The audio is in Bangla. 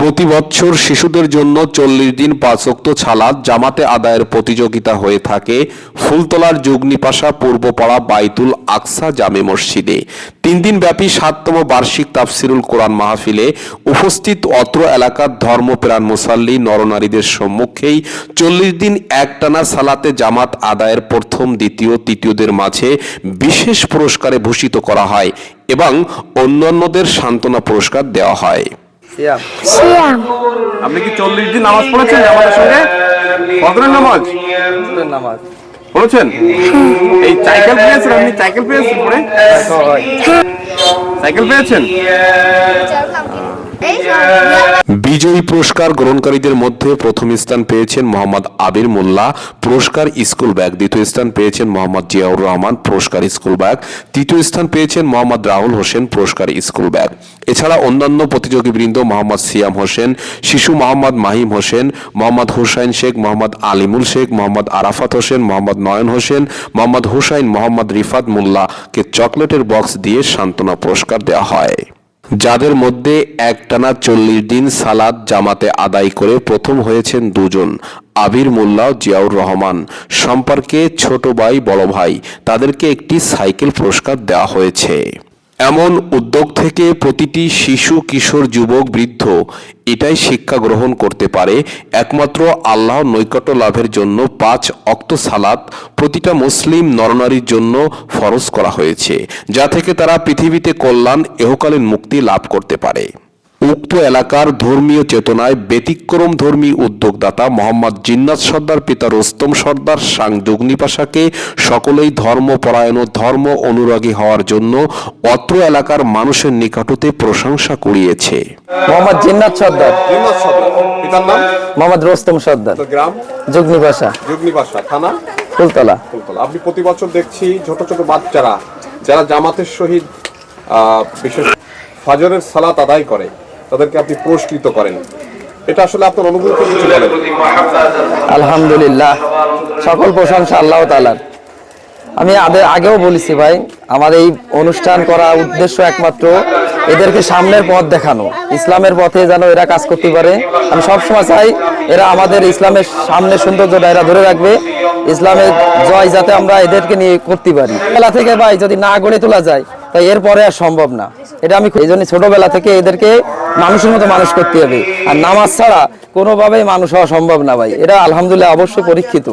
প্রতি বছর শিশুদের জন্য চল্লিশ দিন পাঁচক্ত ছালাদ জামাতে আদায়ের প্রতিযোগিতা হয়ে থাকে ফুলতলার যুগনিপাশা পূর্বপাড়া বাইতুল আকসা জামে মসজিদে। তিন দিন ব্যাপী সাততম বার্ষিক তাফসিরুল কোরআন মাহফিলে উপস্থিত অত্র এলাকার ধর্মপ্রাণ মুসাল্লি, নরনারীদের সম্মুখেই চল্লিশ দিন একটানা সালাতে জামাত আদায়ের প্রথম, দ্বিতীয়, তৃতীয়দের মাঝে বিশেষ পুরস্কারে ভূষিত করা হয় এবং অন্যান্যদের সান্ত্বনা পুরস্কার দেওয়া হয়। সিয়াম। সিয়াম। আপনি কি চল্লিশ দিন নামাজ পড়েছেন আমাদের সঙ্গে? ফজরের নামাজ? ফজরের নামাজ? পড়েছেন? এই সাইকেল পেয়েছেন আপনি? সাইকেল পেয়েছেন পরে? খাওয়া হয়। সাইকেল পেয়েছেন? বিজয়ী পুরস্কার গ্রহণকারীদের মধ্যে প্রথম স্থান পেয়েছেন মোহাম্মদ আবির মোল্লা, পুরস্কার স্কুল ব্যাগ, দ্বিতীয় স্থান পেয়েছেন মোহাম্মদ জিয়াউর রহমান, পুরস্কার স্কুল ব্যাগ, তৃতীয় স্থান পেয়েছেন মোহাম্মদ রাহুল হোসেন, পুরস্কার স্কুল ব্যাগ। এছাড়া অন্যান্য প্রতিযোগীবৃন্দ মোহাম্মদ সিয়াম হোসেন, শিশু মোহাম্মদ মাহিম হোসেন, মোহাম্মদ হুসাইন শেখ, মোহাম্মদ আলিমুল শেখ, মোহাম্মদ আরাফাত হোসেন, মোহাম্মদ নয়ন হোসেন, মোহাম্মদ হুসাইন, মোহাম্মদ রিফাত মোল্লাকে চকলেটের বক্স দিয়ে সান্ত্বনা পুরস্কার দেওয়া হয়। যাদের মধ্যে একটানা চল্লিশ দিন সালাদ জামাতে আদায় করে প্রথম হয়েছেন দুজন, আবির মোল্লা জিয়াউর রহমান। সম্পর্কে ছোট ভাই, বড় ভাই, তাদেরকে একটি সাইকেল পুরস্কার দেওয়া হয়েছে। এমন উদ্যোগ থেকে প্রতিটি শিশু, কিশোর, যুবক, বৃদ্ধ এটাই শিক্ষা গ্রহণ করতে পারে। একমাত্র আল্লাহ নৈকট্য লাভের জন্য পাঁচ অক্ত সালাত প্রতিটা মুসলিম নরনারীর জন্য ফরজ করা হয়েছে, যা থেকে তারা পৃথিবীতে কল্যাণ, এহকালীন মুক্তি লাভ করতে পারে। উক্ত এলাকার ধর্মীয় চেতনায় ব্যতিক্রম ধর্মী উদ্যোগদাতা মোহাম্মদ জিন্নাত সর্দার পিতা রোস্তম সর্দার সাং যুগনিপাশাকে সকলেই ধর্মপরায়ণ ও ধর্ম অনুরাগী হওয়ার জন্য অত্র এলাকার মানুষের নিকটতে প্রশংসা কুড়িয়েছে। মোহাম্মদ জিন্নাত সর্দার। জিন্নাত সর্দার। পিতার নাম? মোহাম্মদ রোস্তম সর্দার। গ্রাম? যুগনি ভাষা যুগনিবাসা থানা? ফুলতলা। ফুলতলা। আপনি প্রতি বছর দেখছি ছোট ছোট বাচ্চারা যারা জামাতের সহিত আহ, বিশেষ ফাজরের সালাত আদায় করে। তাদেরকে আপনি পুরস্কৃত করেন। এটা আসলে আপনার অনুভূতি আলহামদুলিল্লাহ, সকল প্রশংসা আল্লাহ তালার আমি আগে আগেও বলেছি ভাই, আমার এই অনুষ্ঠান করা উদ্দেশ্য একমাত্র এদেরকে সামনের পথ দেখানো। ইসলামের পথে যেন এরা কাজ করতে পারে। আমি সবসময় চাই এরা আমাদের ইসলামের সামনে সৌন্দর্যটা এরা ধরে রাখবে। ইসলামের জয় যাতে আমরা এদেরকে নিয়ে করতে পারি। বেলা থেকে ভাই, যদি না গড়ে তোলা যায়, তাই এরপরে আর সম্ভব না। এটা আমি এই জন্য ছোটবেলা থেকে এদেরকে মানুষের মতো মানুষ করতে হবে। আর নামাজ ছাড়া কোনোভাবেই মানুষ হওয়া সম্ভব না ভাই। এটা আলহামদুলিল্লাহ অবশ্যই পরীক্ষিত।